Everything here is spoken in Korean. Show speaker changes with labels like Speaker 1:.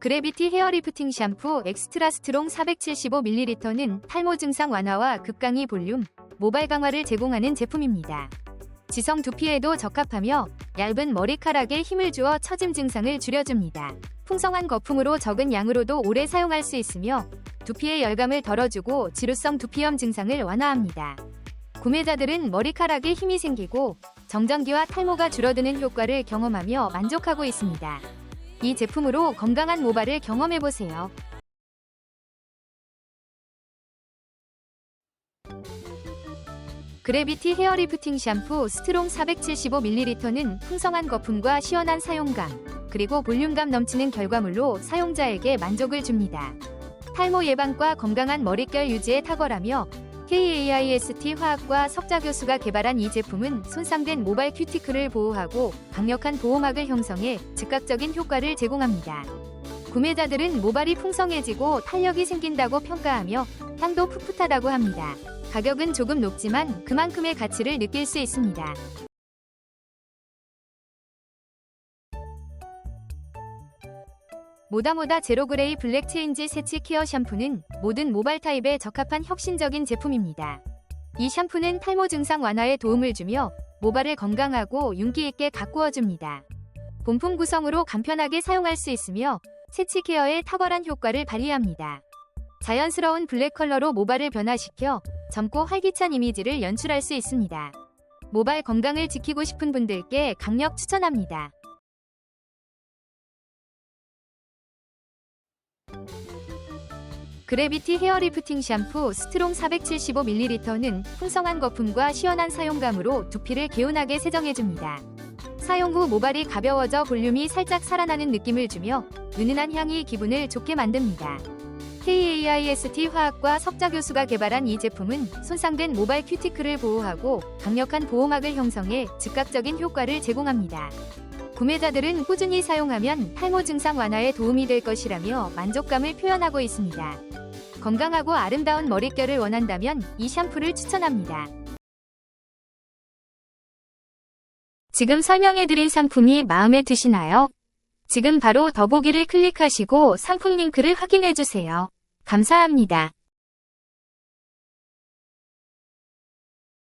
Speaker 1: 그래비티 헤어 리프팅 샴푸 엑스트라 스트롱 475ml는 탈모 증상 완화와 급강의 볼륨, 모발 강화를 제공하는 제품입니다. 지성 두피에도 적합하며 얇은 머리카락에 힘을 주어 처짐 증상을 줄여줍니다. 풍성한 거품으로 적은 양으로도 오래 사용할 수 있으며 두피의 열감을 덜어주고 지루성 두피염 증상을 완화합니다. 구매자들은 머리카락에 힘이 생기고 정전기와 탈모가 줄어드는 효과를 경험하며 만족하고 있습니다. 이 제품으로 건강한 모발을 경험해보세요. 그래비티 헤어 리프팅 샴푸 스트롱 475ml는 풍성한 거품과 시원한 사용감, 그리고 볼륨감 넘치는 결과물로 사용자에게 만족을 줍니다. 탈모 예방과 건강한 머릿결 유지에 탁월하며 KAIST 화학과 석자 교수가 개발한 이 제품은 손상된 모발 큐티클을 보호하고 강력한 보호막을 형성해 즉각적인 효과를 제공합니다. 구매자들은 모발이 풍성해지고 탄력이 생긴다고 평가하며 향도 풋풋하다고 합니다. 가격은 조금 높지만 그만큼의 가치를 느낄 수 있습니다. 모다모다 제로그레이 블랙 체인지 세치 케어 샴푸는 모든 모발 타입에 적합한 혁신적인 제품입니다. 이 샴푸는 탈모 증상 완화에 도움을 주며 모발을 건강하고 윤기 있게 가꾸어줍니다. 본품 구성으로 간편하게 사용할 수 있으며 세치 케어에 탁월한 효과를 발휘합니다. 자연스러운 블랙 컬러로 모발을 변화시켜 젊고 활기찬 이미지를 연출할 수 있습니다. 모발 건강을 지키고 싶은 분들께 강력 추천합니다. 그래비티 헤어 리프팅 샴푸 스트롱 475ml는 풍성한 거품과 시원한 사용감으로 두피를 개운하게 세정해줍니다. 사용 후 모발이 가벼워져 볼륨이 살짝 살아나는 느낌을 주며 은은한 향이 기분을 좋게 만듭니다. KAIST 화학과 석자 교수가 개발한 이 제품은 손상된 모발 큐티클을 보호하고 강력한 보호막을 형성해 즉각적인 효과를 제공합니다. 구매자들은 꾸준히 사용하면 탈모 증상 완화에 도움이 될 것이라며 만족감을 표현하고 있습니다. 건강하고 아름다운 머릿결을 원한다면 이 샴푸를 추천합니다. 지금 설명해드린 상품이 마음에 드시나요? 지금 바로 더보기를 클릭하시고 상품 링크를 확인해주세요. 감사합니다.